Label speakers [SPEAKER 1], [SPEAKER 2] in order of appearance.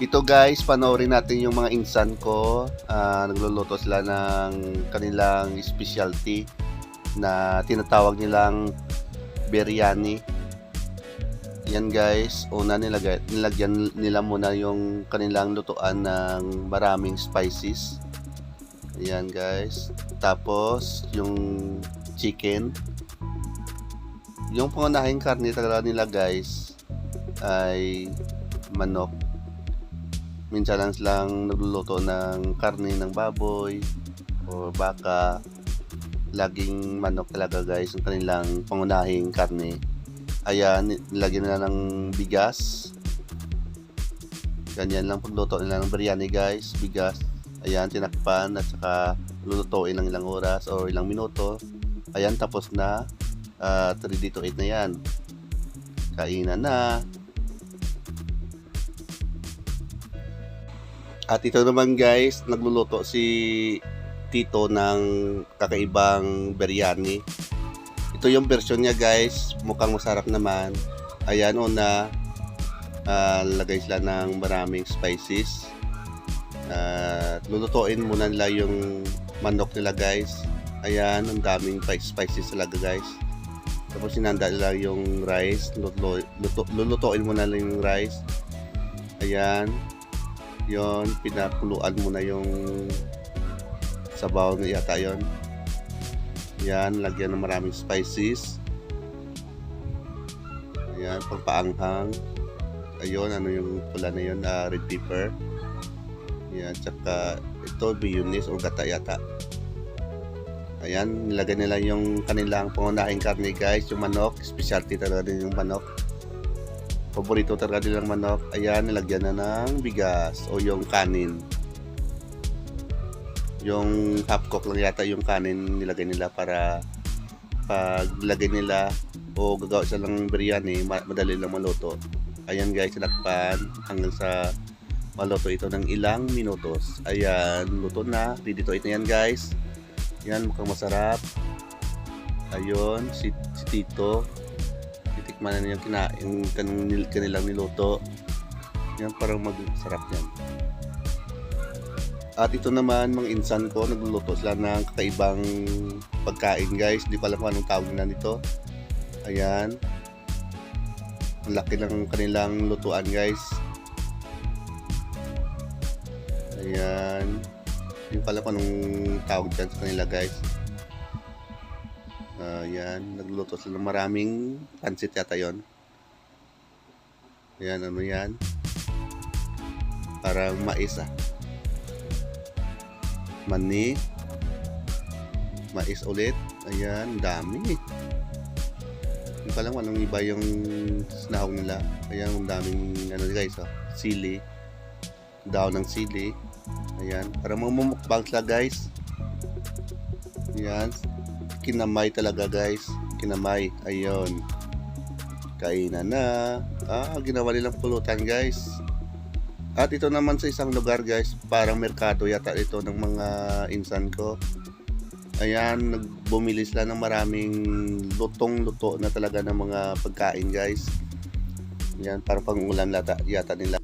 [SPEAKER 1] Ito guys, panoorin natin yung mga insan ko. Ah, nagluluto sila ng kanilang specialty na tinatawag nilang biryani. Yan guys, una nilagay, nilagyan nila muna yung kanilang lutuan ng maraming spices. Yan guys. Tapos yung chicken. Yung pangunahing karne talaga nila guys ay manok minsan lang silang nagluluto ng karne ng baboy o baka laging manok talaga guys ang kanilang pangunahing karne. Ayan nilagyan nila ng bigas. Ganyan lang pagluto nila ng biryani guys bigas. Ayan tinakpan at saka lulutuin ng ilang oras o ilang minuto. Ayan tapos na. Uh, 3 to 8 na yan. Kainan na At ito naman guys, nagluluto si Tito ng kakaibang biryani. Ito yung version niya guys, mukhang masarap naman. Ayan, una, uh, lagay sila ng maraming spices. At uh, lulutuin muna nila yung manok nila guys. Ayan, ang daming spices talaga guys. Tapos sinanda nila yung rice. Lulutuin muna nila yung rice. Ayan, yon pinakuluan mo na yung sabaw na yata yon yan lagyan ng maraming spices. Ayan pagpaanghang ayun ano yung pula na yun? Uh, red pepper. Yan tsaka ito mayonnaise o gata yata. Ayan nilagay nila yung kanilang pangunahing karne guys. Yung manok specialty talaga din yung manok paborito talaga nilang manok. Ayan, nilagyan na ng bigas o yung kanin. Yung half cook lang yata yung kanin nilagay nila para paglagay nila o gagawa sila ng biryani, madali lang maluto. Ayan guys, sinakpan hanggang sa maluto ito ng ilang minutos. Ayan, luto na. Ready to eat na yan guys. Yan, mukhang masarap. Ayun, si, si Tito titikman na niya yung, kina, yung kanil, kanilang niluto. Yan, parang masarap yan. At ito naman, mga insan ko, nagluluto sila ng kakaibang pagkain guys. Hindi ko alam kung anong tawag nila nito. Ayan. Ang laki ng kanilang lutuan guys. Ayan. Hindi ko alam kung anong tawag dyan sa kanila guys. Uh, yan, nagluluto sila ng maraming pansit yata yon. Ayan, ano yan? Parang mais ah. Mani. Mais ulit. Ayan, dami. Hindi pa lang anong iba yung sinahog nila. Ayan, ang daming ano guys oh. Sili. Daw ng sili. Ayan, parang mamumukbang sila guys. Ayan, kinamay talaga guys. Kinamay. Ayun. Kainan na ah ginawa nilang pulutan guys. At ito naman sa isang lugar guys. Parang merkado yata ito ng mga insan ko. Ayan nagbumili sila ng maraming lutong luto na talaga ng mga pagkain guys. Yan para pang ulam yata, yata nila